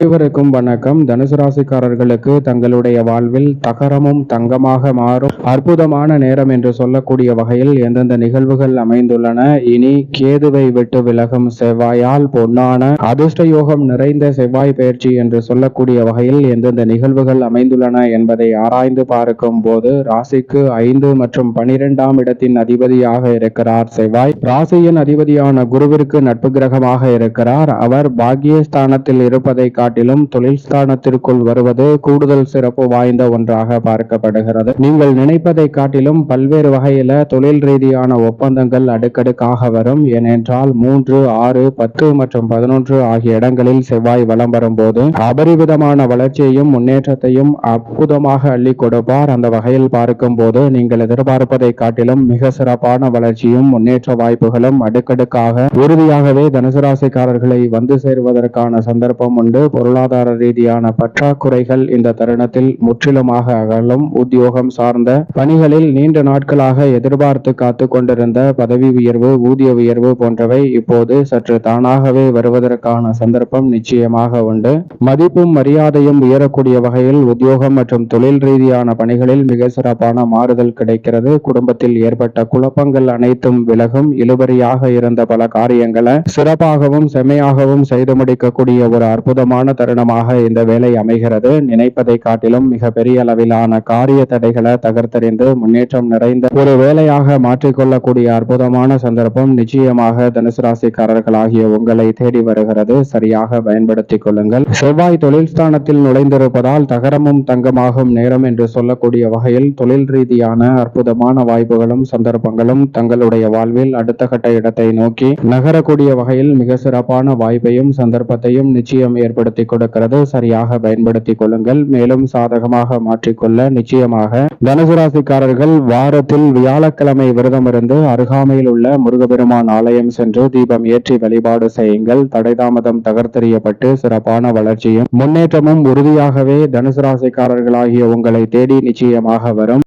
அனைவருக்கும் வணக்கம். தனுசு ராசிக்காரர்களுக்கு தங்களுடைய வாழ்வில் தகரமும் தங்கமாக மாறும். அற்புதமான நேரம் என்று சொல்லக்கூடிய வகையில் எந்தெந்த நிகழ்வுகள் அமைந்துள்ளன? இனி கேதுவை விட்டு விலகும் செவ்வாயால் பொன்னான அதிர்ஷ்ட யோகம் நிறைந்த செவ்வாய் பயிற்சி என்று சொல்லக்கூடிய வகையில் எந்தெந்த நிகழ்வுகள் அமைந்துள்ளன என்பதை ஆராய்ந்து பார்க்கும் போது ராசிக்கு ஐந்து மற்றும் பனிரெண்டாம் இடத்தின் அதிபதியாக இருக்கிறார் செவ்வாய். ராசியின் அதிபதியான குருவிற்கு நட்பு கிரகமாக இருக்கிறார். அவர் பாக்கியஸ்தானத்தில் இருப்பதை காட்டிலும் தொழில் ஸ்தானத்திற்குள் வருவது கூடுதல் சிறப்பு வாய்ந்த ஒன்றாக பார்க்கப்படுகிறது. நீங்கள் நினைப்பதை காட்டிலும் பல்வேறு வகையில தொழில் ரீதியான ஒப்பந்தங்கள் அடுக்கடுக்காக வரும். ஏனென்றால் மூன்று ஆறு பத்து மற்றும் பதினொன்று ஆகிய இடங்களில் செவ்வாய் வலம் வரும்போது அபரிவிதமான வளர்ச்சியையும் முன்னேற்றத்தையும் அற்புதமாக அள்ளி கொடுப்பார். அந்த வகையில் பார்க்கும் போது நீங்கள் எதிர்பார்ப்பதை காட்டிலும் மிக சிறப்பான வளர்ச்சியும் முன்னேற்ற வாய்ப்புகளும் அடுக்கடுக்காக உறுதியாகவே தனுசு ராசிக்காரர்களை வந்து சேருவதற்கான சந்தர்ப்பம் உண்டு. பொருளாதார ரீதியான பற்றாக்குறைகள் இந்த தருணத்தில் முற்றிலுமாக அகலும். உத்தியோகம் சார்ந்த பணிகளில் நீண்ட நாட்களாக எதிர்பார்த்து காத்து கொண்டிருந்த பதவி உயர்வு ஊதிய உயர்வு போன்றவை இப்போது சற்று தானாகவே வருவதற்கான சந்தர்ப்பம் நிச்சயமாக உண்டு. மதிப்பும் மரியாதையும் உயரக்கூடிய வகையில் உத்தியோகம் மற்றும் தொழில் ரீதியான பணிகளில் மிக சிறப்பான மாறுதல் கிடைக்கிறது. குடும்பத்தில் ஏற்பட்ட குழப்பங்கள் அனைத்தும் விலகும். இழுபறியாக இருந்த பல காரியங்களை சிறப்பாகவும் செம்மையாகவும் செய்து முடிக்கக்கூடிய ஒரு அற்புதமான தருணமாக இந்த வேலை அமைகிறது. நினைப்பதை காட்டிலும் மிக பெரிய அளவிலான காரிய தடைகளை தகர்த்தறிந்து முன்னேற்றம் நிறைந்த ஒரு வேலையாக மாற்றிக்கொள்ளக்கூடிய அற்புதமான சந்தர்ப்பம் நிச்சயமாக தனுசு ராசிக்காரர்களாகிய உங்களை தேடி வருகிறது. சரியாக பயன்படுத்திக் கொள்ளுங்கள். செவ்வாய் தொழில் ஸ்தானத்தில் நுழைந்திருப்பதால் தகரமும் தங்கமாகும் நேரம் என்று சொல்லக்கூடிய வகையில் தொழில் ரீதியான அற்புதமான வாய்ப்புகளும் சந்தர்ப்பங்களும் தங்களுடைய வாழ்வில் அடுத்த கட்ட இடத்தை நோக்கி நகரக்கூடிய வகையில் மிக சிறப்பான வாய்ப்பையும் சந்தர்ப்பத்தையும் நிச்சயம் ஏற்படுத்தி கொடுக்கிறது சரியாக பயன்படுத்தி கொள்ளுங்கள். மேலும் சாதகமாக மாற்றிக்கொள்ள நிச்சயமாக தனுசு ராசிக்காரர்கள் வாரத்தில் வியாழக்கிழமை விரதம் இருந்து அருகாமையில் உள்ள முருகபெருமான் ஆலயம் சென்று தீபம் ஏற்றி வழிபாடு செய்யுங்கள். தடைதாமதம் தகர்த்தெறியப்பட்டு சிறப்பான வளர்ச்சியும் முன்னேற்றமும் உறுதியாகவே தனுசு ராசிக்காரர்களாகிய உங்களை தேடி நிச்சயமாக வரும்.